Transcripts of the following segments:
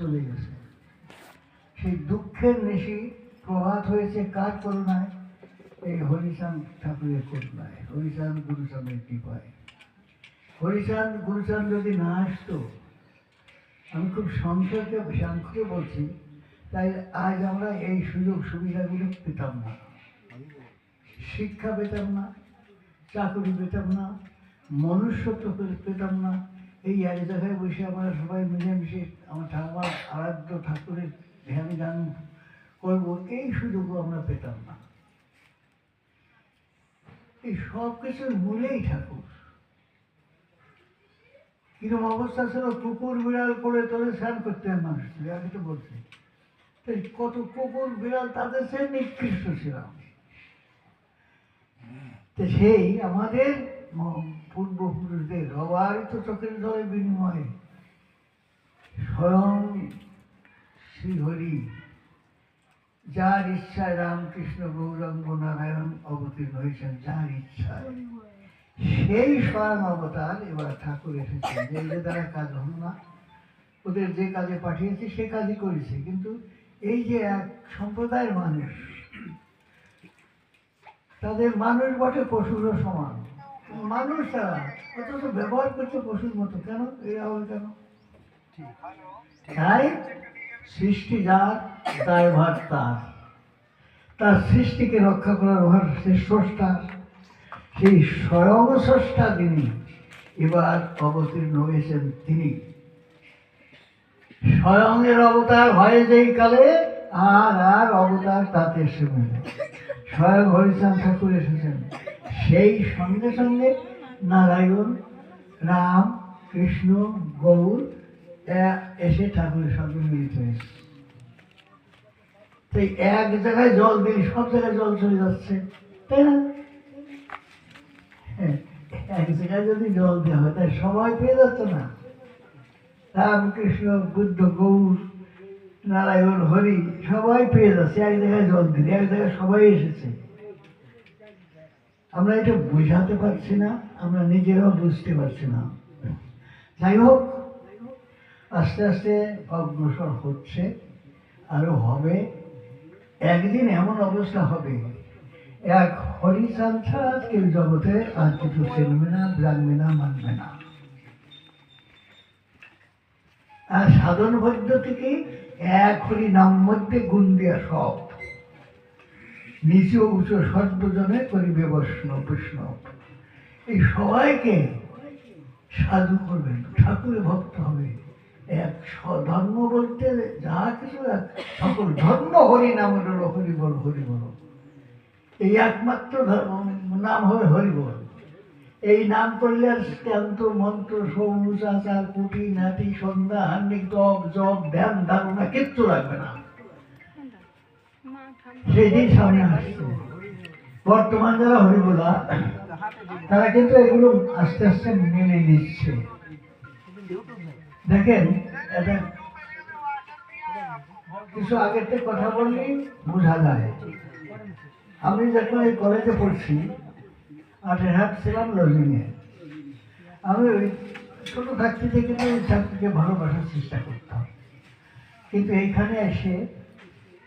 চলে গেছে। সেই দুঃখের নিশি প্রভাত হয়েছে কার করুণায়? এই হরিচাঁদ ঠাকুরের করুণায়। হরিচাঁদ গুরুচাঁদের কৃপায়। হরিচাঁদ গুরুচাঁদ যদি না আসতো, আমি খুব সংক্ষেপে সংক্ষেপে বলছি তাই আজ আমরা এই সুযোগ সুবিধাগুলো পেতাম না। শিক্ষা পেতাম না, চাকরি পেতাম না, মনুষ্যত্ব পেতাম না এই এক জায়গায় বসে আমরা সবাই মিলেমিশে আমার ঠাকুমার আরাধ্য ঠাকুরের ধ্যান গান করব, এই সুযোগও আমরা পেতাম না। এই সব কিছুর মূলেই ঠাকুর। কীরকম অবস্থা ছিল, কুকুর বিড়াল করে তোলে স্নান করতে হয় মানুষ আগে তো বলছে। কত কুকুর বিড়াল, তাদের সে নিকৃষ্ট ছিলাম। সেই আমাদের পূর্বপুরুষদের অবারিত চোখের জলের বিনিময়ে স্বয়ং শ্রীহরি, যার ইচ্ছায় রামকৃষ্ণ গৌরাঙ্গ নারায়ণ অবতীর্ণ হয়েছেন, যার ইচ্ছায়। সেই স্বয়ং অবতার এবার ঠাকুর এসেছেন যে দ্বারা কাজ হল না। ওদের যে কাজে পাঠিয়েছে, সে কাজই করেছে। কিন্তু এই যে এক সম্প্রদায়ের মানুষ, তাদের মানুষ বটে পশুরও সমান। মানুষ অথচ ব্যবহার করছে পশুর মতো। কেন? এরা হবে কেন? তাই সৃষ্টি যার দায়ভার তার। তার সৃষ্টিকে রক্ষা করার ভার সে স্রষ্টা। সেই স্বয়ং স্রষ্টা তিনি এবার অবতীর্ণ হয়েছেন তিনি। স্বয়ংয়ের অবতার হয় যেই কালে, আর আর অবতার তাতে এসে মেলে। স্বয়ং হরিচাঁদ ঠাকুর এসেছেন। সেই সঙ্গে সঙ্গে নারায়ণ রাম কৃষ্ণ গৌর এসে ঠাকুরের সঙ্গে মিলিত হয়েছে। তো এক জায়গায় জল দিলে সব জায়গায় জল চলে যাচ্ছে তাই না? হ্যাঁ, এক জায়গায় যদি জল দেওয়া হয় তাই সবাই পেয়ে যাচ্ছে না। রামকৃষ্ণ বুদ্ধ গৌর নারায়ণ হরি সবাই পেয়ে যাচ্ছে এক জায়গায় জল দিলে এক জায়গায় সবাই এসেছে। আমরা এটা বোঝাতে পারছি না, আমরা নিজেরাও বুঝতে পারছি না। যাই হোক, আস্তে আস্তে অগ্রসর হচ্ছে, আরও হবে। একদিন এমন অবস্থা হবে। এক হরিচাঁদ ছাড়া কেউ জগতে আর কিছু চিনবে না, জানবে না, মানবে না। আর সাধন থেকে এক হরি নাম মধ্যে গুণ দেওয়া সব। নিচু উঁচু সর্বজনে করিবে বৈষ্ণব বৈষ্ণব। এই সবাইকে সাধু করবেন ঠাকুরের ভক্ত হবে। এক ধর্ম বলতে যা কিছু সকল ধর্ম, হরি নাম হলো হরি বল হরি বল। এই একমাত্র ধর্ম, নাম হবে হরি বল। এই নাম করলে তন্ত্র মন্ত্র সৌচাচার কুটি নাটি সন্ধ্যা হান্ডিক জব জব ধ্যান, ধারণা, কিচ্ছু লাগবে না। সেদিন সামনে আসছে। বর্তমান যারা হরিবোলা, তারা কিন্তু এগুলো আস্তে আস্তে মেনে নিচ্ছে। দেখেন কিছু আগের থেকে কথা বললেই বোঝা যায়। আমি যখন এই কলেজে পড়ছি আর হাট ছিলাম লজিংয়ে। আমি ওই ছোটো থাকতে থেকে তো ওই ছাত্রীকে ভালোবাসার চেষ্টা করতাম। কিন্তু এইখানে এসে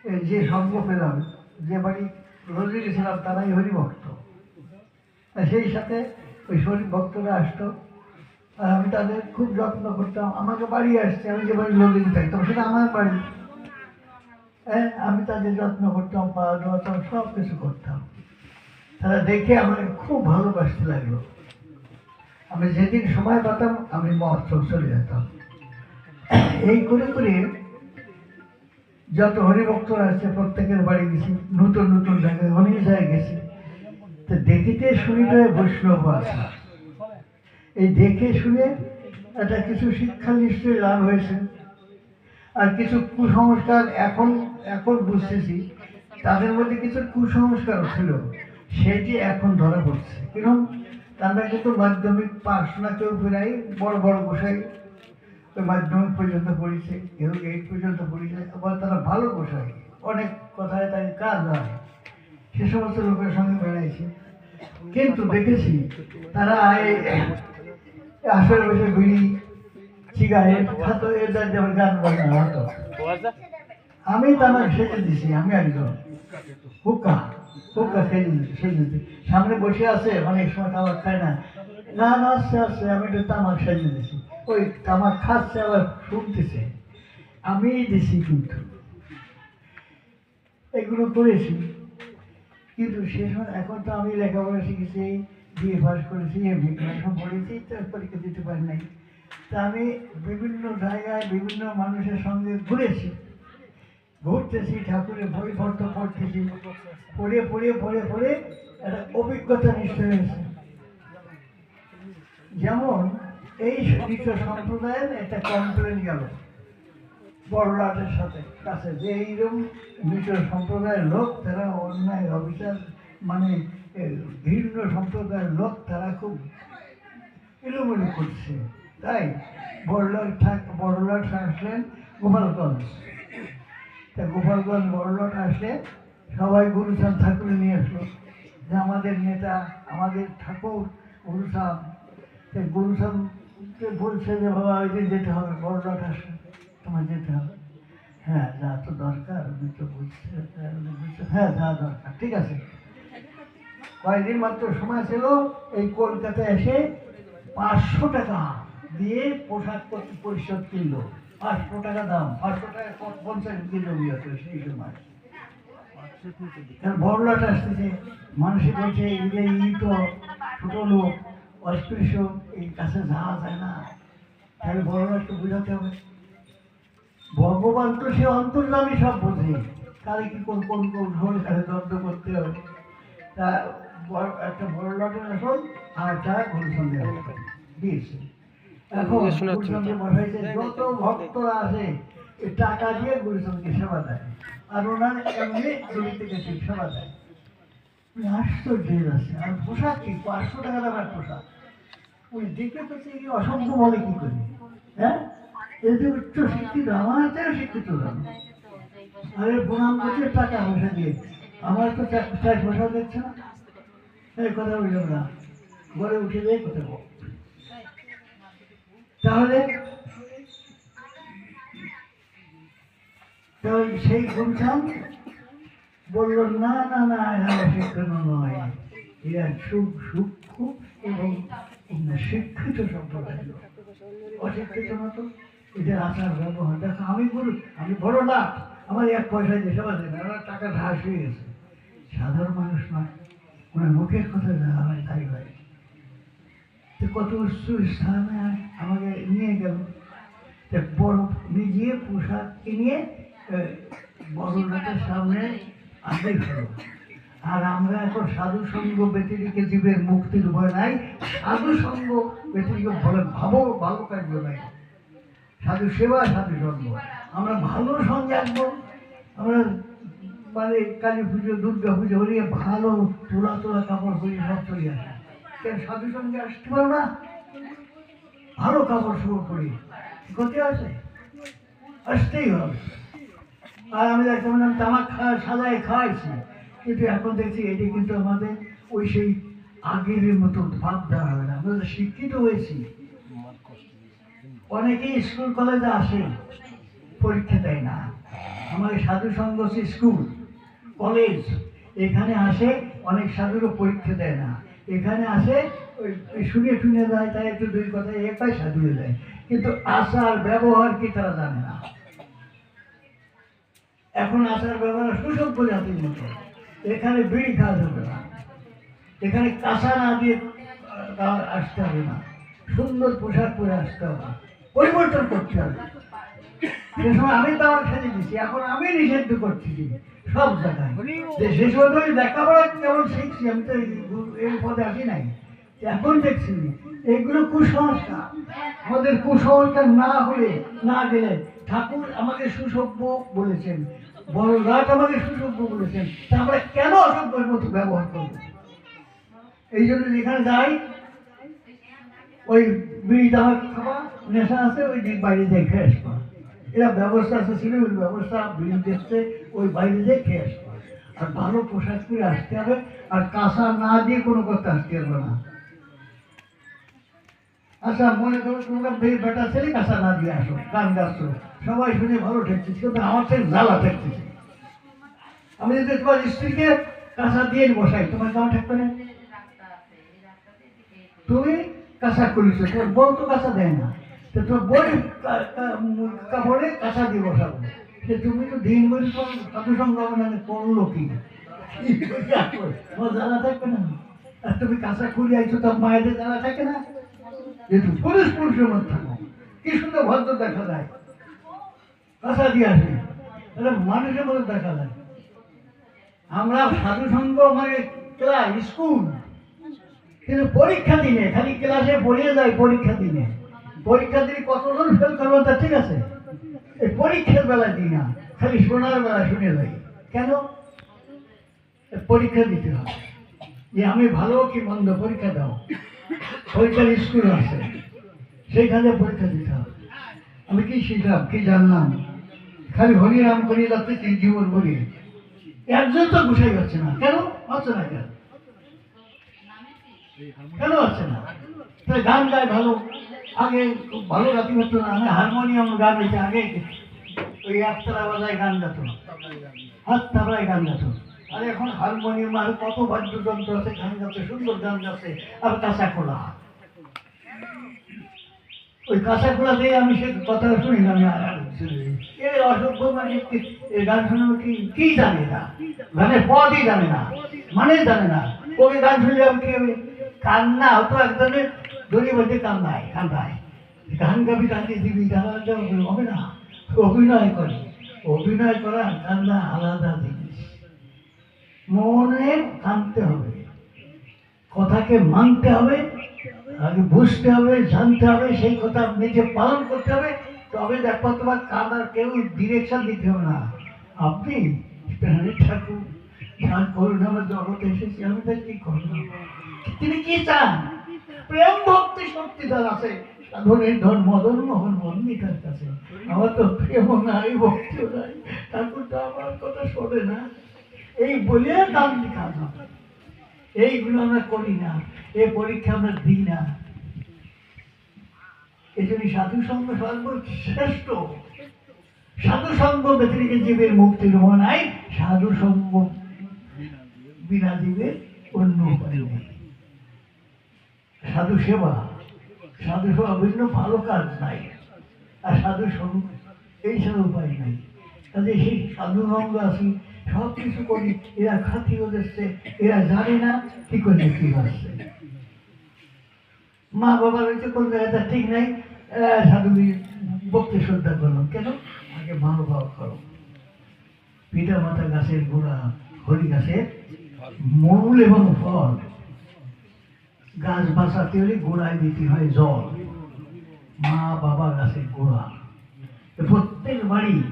যে সঙ্গ পেলাম, যে বাড়ি রোজে গেছিলাম, তারাই হরিভক্ত। সেই সাথে ওই শরীর ভক্তরা আসতো। আর আমি তাদের খুব যত্ন করতাম। আমাকে বাড়ি আসছে, আমি যে বাড়ি লোদিন থাকতাম সেটা আমার বাড়ি। হ্যাঁ আমি তাদের যত্ন করতাম, পা ধোয়াতাম, সব কিছু করতাম। তারা দেখে আমাকে খুব ভালোবাসতে লাগল। আমি যেদিন সময় পেতাম, আমি মহোৎসব চলে যেতাম। এই করে করে যত হরিভক্তরা আছে, প্রত্যেকের বাড়ি গেছি, নতুন নতুন জায়গায় অনেক জায়গায় গেছি। তো দেখিতে শুনিতে বৈষ্ণব আছে। এই দেখে শুনে একটা কিছু শিক্ষা নিশ্চয়ই লাভ হয়েছে। আর কিছু কুসংস্কার এখন এখন বুঝতেছি, তাদের মধ্যে কিছু কুসংস্কার ছিল, সেটি এখন ধরা পড়ছে। কীরকম তারা কিন্তু মাধ্যমিক পাশ না কেউ ফেরাই, বড় বড় গোসাই মাধ্যমিক পর্যন্ত পড়েছে কেউ এইট পর্যন্ত পড়েছে, আবার তারা ভালো গোসাই অনেক কথায় তাই কাজ হয়। সে সমস্ত লোকের সঙ্গে বেড়াইছে। কিন্তু দেখেছি, তারা এই আসলে বসে বিড়ি সিগারেট এটা যেমন গান বাজনা হতো। আমি তামাক সেজে দিছি, আমি একজন। হুক্কা হুক্কা সেজে সেজে সামনে বসে আছে, অনেক সময় তামাক খায় না। না না, আসছে আসছে, আমি একটু তামাক সেজে দিছি। ওই তামাক খাচ্ছে, আবার শুনতেছে আমি দিছি কিন্তু এগুলো করেছি। কিন্তু সে সময় এখন তো আমি লেখাপড়া শিখেছি, বিএ পাস করেছি এমনি এখন পড়েছি তো পরীক্ষা দিতে পারি নাই। তা আমি বিভিন্ন জায়গায় বিভিন্ন মানুষের সঙ্গে ঘুরেছি। ঘুরতেছি, ঠাকুরের বই পড়তে পড়তেছি। পড়ে পড়ে পড়ে পড়ে একটা অভিজ্ঞতা নিশ্চয় হয়েছে। যেমন এই বিশ্ব সম্প্রদায়ের একটা কমপ্লেন গেল। বড়লাটের সাথে। কাছে যে এইরকম মিশ্র সম্প্রদায়ের লোক, তারা অন্যায়, অবিচার মানে ভিন্ন সম্প্রদায়ের লোক, তারা খুব এলোমেলো করছে। তাই বড়লাট থাক বড়লাট আসলেন গোপালগঞ্জ। তা গোপালগঞ্জ বড়লাট আসলে সবাই গুরুচাঁদ ঠাকুর নিয়ে আসলো। যে আমাদের নেতা, আমাদের ঠাকুর গুরুচাঁদ সেই গুরুচাঁদকে বলছে যে বাবা ওই দিন যেতে হবে বড়লাট আসলে তোমার যেতে হবে। হ্যাঁ যা তো দরকার উনি তো উনি বলছে, হ্যাঁ যা দরকার ঠিক আছে। কয়েকদিন মাত্র সময় ছিল এই কলকাতায় এসে পাঁচশো টাকা দিয়ে পোশাক পরিশোধ কিনলো। পাঁচশো টাকা দাম পাঁচশো টাকা পঞ্চাশ কিলো বিয়েছে সেই সময়। বড়লাট আসতেছে মানুষে বলছে এই তো ছোট লোক অস্পৃশ্য এই কাছে যাওয়া যায় না। তাহলে বড়লাটকে বোঝাতে হবে। ভগবান তো সে অন্তর্জামী সব বোঝে। কারে কি কোন কোন ঢোল কারে দগ্ধ করতে হবে? তা একটা বড় লটের আসন আর একটা গুরুসন্ধে দিয়েছে এখন গুরুসন্ধে বসাইছে যত ভক্তরা এই টাকা দিয়ে গুরুসন্ধকে সেবা দেয়। আর ওনার এমনি দড়ি থেকে সেবা দেয়। আশ্চর্য যাচ্ছে। আর পোশাক কি? পাঁচশো টাকা দামের পোশাক। উনি দেখে পেয়েছে কি অসংখ্য বলে কি করে? হ্যাঁ? এই উচ্চ শিক্ষিত, আমার হাতেও শিক্ষিত আরে প্রণাম করছে, টাকা পয়সা দিয়ে। আমার তো চার পয়সা দিচ্ছে না। এই কথা বললাম না। ঘরে উঠে দিয়ে কোথায় বল। তাহলে তো সেই গুলশান বলল, না না না, এরা শিক্ষিত নয়। এরা সুখ সূক্ষ্ম এবং শিক্ষিত সম্প্রদায় অশিক্ষিত মতো এদের আচার ব্যবহার। দেখো, আমি বলি আমি বড় না আমার এক পয়সা সেবা দেবে আমার টাকা ঢাস হয়ে গেছে। সাধারণ মানুষ নয়। ওনার মুখের কথা যা হয়, তাই হয়। তো কত উচ্চ স্থানে আমাকে নিয়ে গেল। তো বড় নিজে পোশাক কিনে বড় নাটের সামনে আগে ফেলো আর আমরা এখন সাধু সঙ্গ ব্যতিরিকে জীবের মুক্তির উপায় নাই। সাধু সঙ্গ ব্যতিরিকে ভালো ভাবো, ভালো কার্য নাই। সাধু সেবা, সাধু সঙ্গ। আমরা ভালো সঙ্গে আসব আমরা মানে কালী পুজো, দুর্গা পুজো হলে ভালো তোলা তোলা কাপড় পরে সব চলে আসে। কেন সাধু সঙ্গে আসতে পারো না? ভালো কাপড় শুরু করি করতে আছে আসতেই হবে। আর আমি দেখতাম না তামাক খাওয়া সাজায় খাওয়াইছি। কিন্তু এখন দেখছি এটি কিন্তু আমাদের ওই সেই আগের মতো ভাব দেওয়া হবে না। আমরা শিক্ষিত হয়েছি। অনেকেই স্কুল, কলেজে আসে, পরীক্ষা দেয় না। আমাদের সাধু সংঘ স্কুল, কলেজ। এখানে আসে, অনেক সাধুরও পরীক্ষা দেয় না। এখানে আসে, ওই শুনে শুনে যায়, তাই একটু দুই কথা একাই সাধু হয়ে যায়। কিন্তু আচার, ব্যবহার কি তারা জানে না। এখন আচার, ব্যবহার সুসভ্য জাতির মতো। এখানে বিড়ি খাওয়া যাবে না। এখানে কাঁচা না দিয়ে আসতে হবে না। সুন্দর পোশাক পরে আসতে হবে। পরিবর্তন করতে হবে। সে সময় আমি তো সাথে দিচ্ছি এখন আমি নিষিদ্ধ করছি সব জায়গায়। যে সে সময় তো লেখাপড়া কেমন শিখছি, আমি তো এই পদে আসি নাই। এখন দেখছি এগুলো কুসংস্কার। আমাদের কুসংস্কার না হলে, না গেলে ঠাকুর আমাকে সুসভ্য বলেছেন। সুসভ্য বলেছেন। তা আমরা কেন মতো ব্যবহার করব? এই জন্য যেখানে যাই, ওই বিড়ি খাওয়া নেশা আছে, ওই বাইরে দিয়ে খেয়ে আসব। এরা ব্যবস্থা আছে ছিল ওই ব্যবস্থা, বিড়ি দেখতে ওই বাইরে খেয়ে আসব। আর ভালো পোশাক পরে আসতে হবে, আর কাঁচা না দিয়ে কোনো করতে আসতে হবে না। আচ্ছা মনে করো তোমরা বেটা ছেলে কাঁচা না দিয়ে আসো, গান গাচ্ছ। সবাই শুনে ভালো ঠেকতেছে কিন্তু আমার থেকে জ্বালা ঠেকতেছে আমি যদি তোমার স্ত্রীকে কাঁচা দিয়ে বসাই, তোমার কেমন ঠেকবে না? তুমি কাঁচা করিস তোমার বউ তো কাঁচা দেয় না। তো তোমার বই কাপড়ে কাঁচা দিয়ে বসাবো। সে তুমি তো দিন বলি তো সাধু সংগ্রামে করল কি তোমার জ্বালা থাকবে না। আর তুমি কাঁচা খুলে আইছো তো মায়েদের জ্বালা থাকে না? যেহেতু পুরুষ পুরুষের মধ্যে থাকো। কি সুন্দর ভদ্র দেখা যায় কাঁচা দিয়ে আসে। তাহলে মানুষের মধ্যে দেখা যায়। আমরা সাধু সংঘ মানে ক্লাস, স্কুল, কিন্তু পরীক্ষা দিনে, খালি ক্লাসে পড়িয়ে যায় পরীক্ষা দিনে। পরীক্ষা দিনে কতজন ফেল করব তা ঠিক আছে। এই পরীক্ষার বেলায় দিই না, খালি শোনার বেলা শুনে যাই। কেন? পরীক্ষা দিতে হবে। যে আমি ভালো কি মন্দ পরীক্ষা দাও। পরীক্ষার স্কুল আছে। সেইখানে পরীক্ষা দিতে হবে। আমি কি শিখলাম, কি জানলাম? খালি হরিরাম করি যাচ্ছে কি জীবন বলি একজন তো গুছাই যাচ্ছে না। কেন? হচ্ছে না কেন? কেন হচ্ছে না? তাই গান গায় ভালো। আগে ভালো গাতি করতো না। আমি হারমোনিয়াম গান হয়েছে আগে ওই একতলা বাজায় গান গাতো। হাত তাবলায় গান গাতো। আর এখন হারমোনিয়াম আর কত বাদ্যযন্ত্র আছে। গান গাচ্ছে, সুন্দর গান গাচ্ছে। আর কাঁচা খোলা ওই কাঁচা খোলা দিয়ে আমি সে কথা শুনি না আমি আর শুনি মানে মানে জানে না। ওকে গান শুনলে কি কান্না? হতো একজনের দড়ি বলতে কান্দায় কান্দায় গান গাবি কান্দি দিবি, গান হবে না অভিনয় করে। অভিনয় করা কান্না আলাদা জিনিস। মনে কানতে হবে। কথাকে মানতে হবে আগে বুঝতে হবে, জানতে হবে, সেই কথা নিজে পালন করতে হবে। তবে দেখো তোমার কানার কেউ ডিরেকশন দিতে হবে না। আপনি প্রাণী ঠাকুর গান করুন, আমার জগতে এসেছি, আমি তার কি করলাম তিনি কি চান? প্রেম, ভক্তি, শক্তি তার আছে সাধনের ধন মদন মোহন মন্দিতার কাছে। আমার তো প্রেম নাই ভক্তিও নাই, ঠাকুর তো আমার কথা শোনে না। এই বলে কাজ হবে। এইগুলো আমরা করি না, এই পরীক্ষা আমরা দিই না। এই জন্য সাধু সঙ্গ সর্বশ্রেষ্ঠ সাধু সঙ্গ ব্যতিরিকে জীবের মুক্তির হওয়া নাই, সাধু সঙ্গ বিনা জীবের অন্য সাধু সেবা সাধু সেবা ভিন্ন ভালো কাজ নাই, আর সাধু সঙ্গ এই ছাড়া উপায় নাই। কাজে সেই সাধু সঙ্গ আছি সব কিছু করি, এরা খাতি ওদেরছে এরা জানে না কি করে কি হচ্ছে। মা বাবা রয়েছে কোন জায়গাটা ঠিক নাই। আহ, সাধু ভক্তি শ্রদ্ধা করলাম কেন? আগে মা বাবা করো। পিতা মাতা গাছের গোড়া হরি গাছের মূল এবং ফল। গাছ বাঁচাতে হলে গোড়ায় দিতে হয় জল। মা বাবা গাছের গোড়া। প্রত্যেক বাড়ি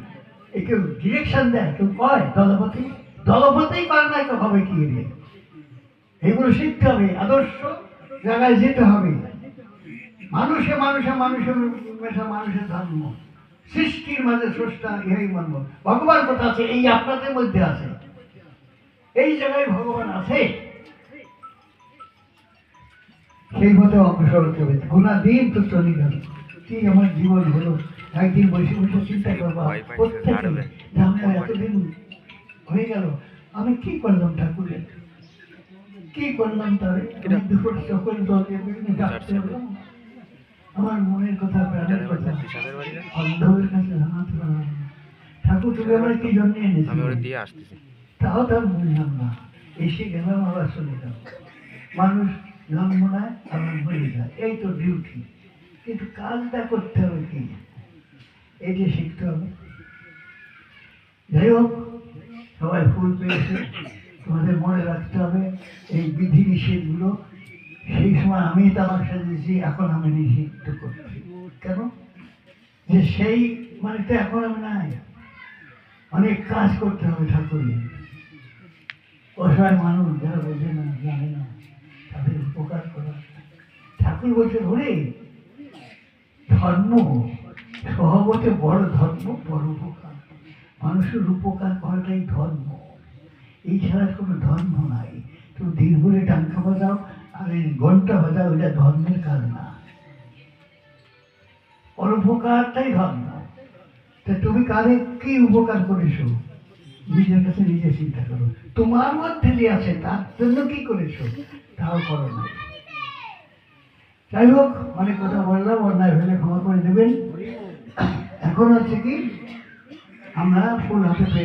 কেউ ডিরেকশন দেয় কেউ কয় দলপতি দলপতিই করে না কেউ হবে কি রে এগুলো শিখতে হবে। আদর্শ জায়গায় যেতে হবে। মানুষে মানুষে মানুষের মেশা মানুষের ধর্ম সৃষ্টির মাঝে স্রষ্টা ইহাই মানব ভগবান কথা আছে? এই আপনাদের মধ্যে আছে। এই জায়গায় ভগবান আছে। সেই মতো অগ্রসর হতে হবে। গুণা দিন তো চলে গেল। কি আমার জীবন হলো? একদিন বসে বসে চিন্তা করব প্রত্যেকে এতদিন হয়ে গেল। আমি কি করলাম ঠাকুরের? কি করলাম দুপুর জল বিভিন্ন ডাকতে আমার মনের কথা প্রাণের কথা। বিষাদের বাড়ি না অন্ধবের কাছে জানাতে পারলাম ঠাকুর তুমি আমার কি জন্য এনেছি দিয়ে আসতেছি। তাও তার বুঝলাম না। এসে গেলাম আবার চলে যাও মানুষ জন্ম নেয় আবার মরে যায়। এই তো ডিউটি কিন্তু কাজটা করতে হবে কি? এই যে শিখতে হবে। যাই হোক সবাই ফুল পেয়েছে। তোমাদের মনে রাখতে হবে, এই বিধি নিষেধগুলো সেই সময় আমি তামাক সাজিয়েছি এখন আমি নিষিদ্ধ করছি। কেন? যে সেই মানে তো এখন আমি নাই। অনেক কাজ করতে হবে ঠাকুরের অসহায় মানুষ যারা বোঝে না, জানে না, তাদের উপকার করা। ঠাকুর বলছে ধরে ধর্ম স্বভাবতে বড় ধর্ম, বড় উপকার। মানুষের উপকার করাটাই ধর্ম। এই ছাড়া কোনো ধর্ম নাই। তুমি দিন ভরে টাঙ্কা বাজাও, আর এই ঘণ্টা বাজাও, এটা ধর্মের কাজ না। ওর উপকারটাই ধর্ম। তা তুমি কারে কি উপকার করেছ? নিজের কাছে নিজে চিন্তা করো। তোমার মধ্যে যে আছে, তার জন্য কি করেছ? তাও করো না। যাই হোক, অনেক কথা বললাম, অন্যায় হলে ক্ষমা করে দেবেন। এখন হচ্ছে কি, আমরা ফুল হাতে